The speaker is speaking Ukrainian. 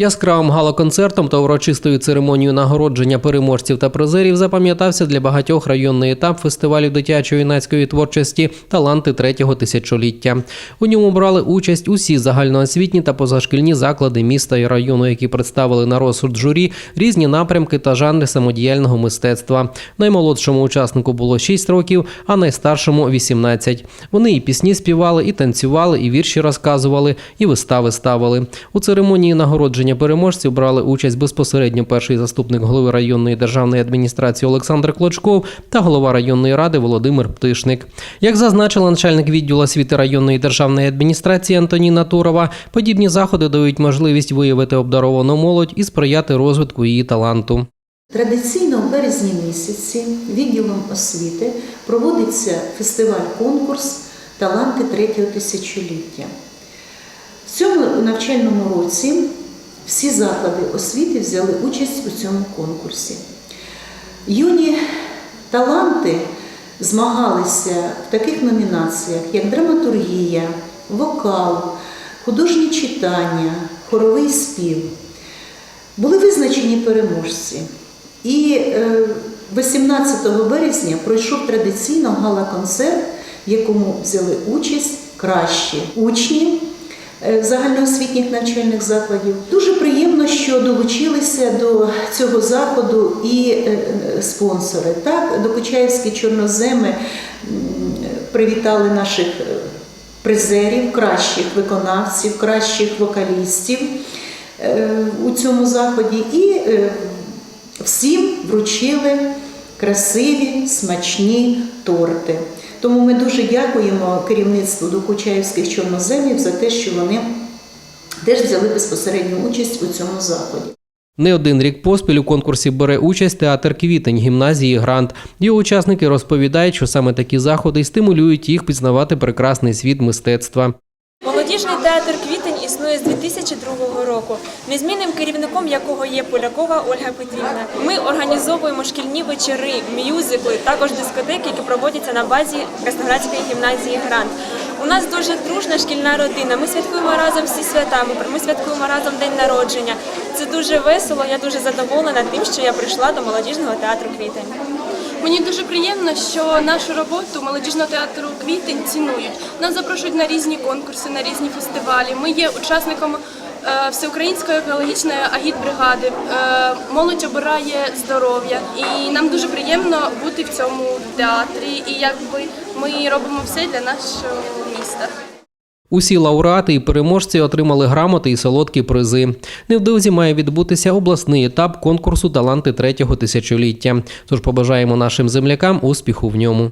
Яскравим галоконцертом та урочистою церемонією нагородження переможців та призерів запам'ятався для багатьох районний етап фестивалю дитячої юнацької творчості Таланти третього тисячоліття. У ньому брали участь усі загальноосвітні та позашкільні заклади міста і району, які представили на розсуд журі різні напрямки та жанри самодіяльного мистецтва. Наймолодшому учаснику було 6 років, а найстаршому 18. Вони і пісні співали, і танцювали, і вірші розказували, і вистави ставили. У церемонії нагородження переможців брали участь безпосередньо перший заступник голови районної державної адміністрації Олександр Клочков та голова районної ради Володимир Птишник. Як зазначила начальник відділу освіти районної державної адміністрації Антоніна Турова, подібні заходи дають можливість виявити обдаровану молодь і сприяти розвитку її таланту. Традиційно в березні місяці відділом освіти проводиться фестиваль-конкурс Таланти третього тисячоліття. В цьому навчальному році всі заклади освіти взяли участь у цьому конкурсі. Юні таланти змагалися в таких номінаціях, як драматургія, вокал, художні читання, хоровий спів. Були визначені переможці. І е, 18 березня пройшов традиційно гала-концерт, в якому взяли участь кращі учні е, загальноосвітніх навчальних закладів. Дуже приємно, що долучилися до цього заходу і е, е, спонсори. Так, Докучаївські чорноземи привітали наших е, призерів, кращих виконавців, кращих вокалістів е, у цьому заході і е, всім вручили красиві, смачні торти. Тому ми дуже дякуємо керівництву Докучаївських чорноземів за те, що вони теж взяли безпосередню участь у цьому заході. Не один рік поспіль у конкурсі бере участь театр Квітень гімназії Грант. Його учасники розповідають, що саме такі заходи стимулюють їх пізнавати прекрасний світ мистецтва. Молодіжний театр Квітень існує з 2002 року, незмінним керівником якого є Полякова Ольга Петрівна. Ми організовуємо шкільні вечори, мюзикли, також дискотеки, які проводяться на базі Красноградської гімназії Грант. У нас дуже дружна шкільна родина. Ми святкуємо разом всі свята. Ми- святкуємо разом день народження. Це дуже весело. Я дуже задоволена тим, що я прийшла до молодіжного театру Квітень. Мені дуже приємно, що нашу роботу молодіжного театру Квітень цінують. Нас запрошують на різні конкурси, на різні фестивалі. Ми є учасником е, всеукраїнської екологічної агітбригади. Е, молодь обирає здоров'я, і нам дуже приємно бути в цьому театрі. І якби ми робимо все для нашого міста. Усі лауреати і переможці отримали грамоти і солодкі призи. Невдовзі має відбутися обласний етап конкурсу Таланти третього тисячоліття. Тож побажаємо нашим землякам успіху в ньому.